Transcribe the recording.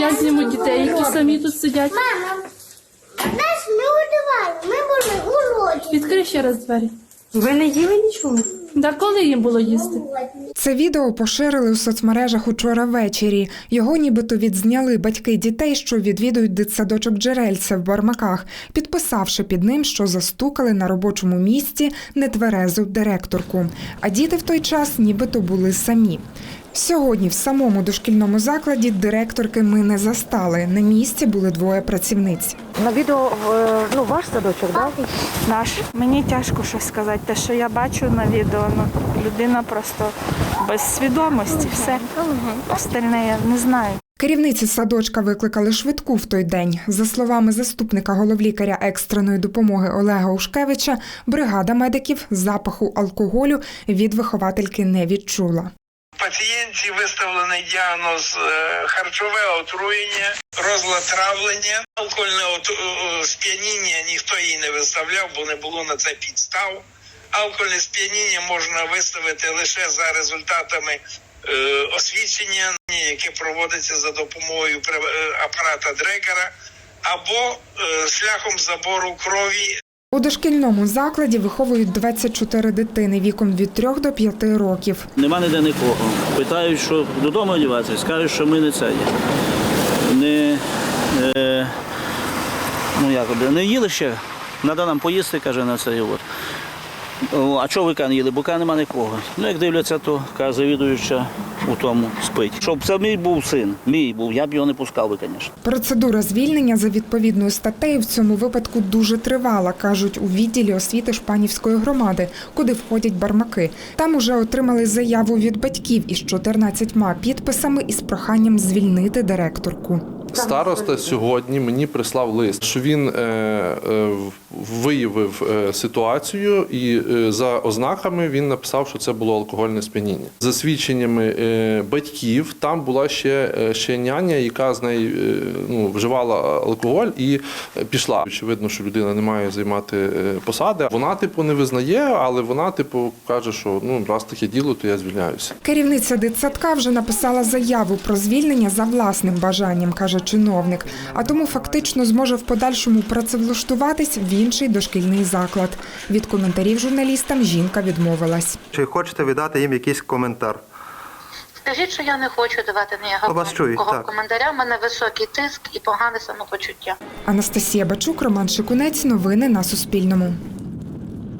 Я зніму дітей, які самі тут сидять. Мама, нас ми годували, ми були уроки. Відкрий ще раз двері. Ви не їли нічого? Да коли їм було їсти? Це відео поширили у соцмережах учора ввечері. Його нібито відзняли батьки дітей, що відвідують дитсадочок Джерельце в Бармаках, підписавши під ним, що застукали на робочому місці нетверезу директорку. А діти в той час нібито були самі. Сьогодні в самому дошкільному закладі директорки ми не застали. На місці були двоє працівниць. На відео е, ну, ваш садочок, так? Наш. Мені тяжко щось сказати. Те, що я бачу на відео, ну, людина просто без свідомості, все. Остальне я не знаю. Керівниці садочка викликали швидку в той день. За словами заступника головлікаря екстреної допомоги Олега Ушкевича, бригада медиків запаху алкоголю від виховательки не відчула. Пацієнтці виставлений діагноз е, харчове отруєння, розлад травлення, алкогольне от- е, сп'яніння ніхто їй не виставляв, бо не було на це підстав. Алкогольне сп'яніння можна виставити лише за результатами е, освідчення, яке проводиться за допомогою е, апарата Дрекера, або е, шляхом забору крові У дошкільному закладі виховують 24 дитини віком від 3 до 5 років. Нема ніде нікого. Питають, що додому одягатися, скажуть, що ми не це. Не, е, ну як, не їли ще, треба нам поїсти, каже на це. О, а чого ви кан їли? Бо нема нікого. Ну, як дивляться, то каже, завідуюча у тому спить. Щоб це мій був син, мій був, я б його не пускав би, звісно. Процедура звільнення за відповідною статтею в цьому випадку дуже тривала, кажуть у відділі освіти Шпанівської громади, куди входять бармаки. Там уже отримали заяву від батьків із 14 підписами із проханням звільнити директорку. Староста сьогодні мені прислав лист, що він е, е, виявив е, ситуацію, і е, за ознаками він написав, що це було алкогольне сп'яніння. За свідченнями е, батьків, там була ще, ще няня, яка з нею е, ну, вживала алкоголь і пішла. Очевидно, що людина не має займати посади. Вона, типу, не визнає, але вона, типу, каже, що ну раз таке діло, то я звільняюся. Керівниця дитсадка вже написала заяву про звільнення за власним бажанням, каже чиновник. А тому фактично зможе в подальшому працевлаштуватись в інший дошкільний заклад. Від коментарів журналістам жінка відмовилась. Чи хочете віддати їм якийсь коментар? Скажіть, що я не хочу давати ніякого Вас чують, кого так. коментаря. У мене високий тиск і погане самопочуття. Анастасія Бачук, Роман Шикунець. Новини на Суспільному.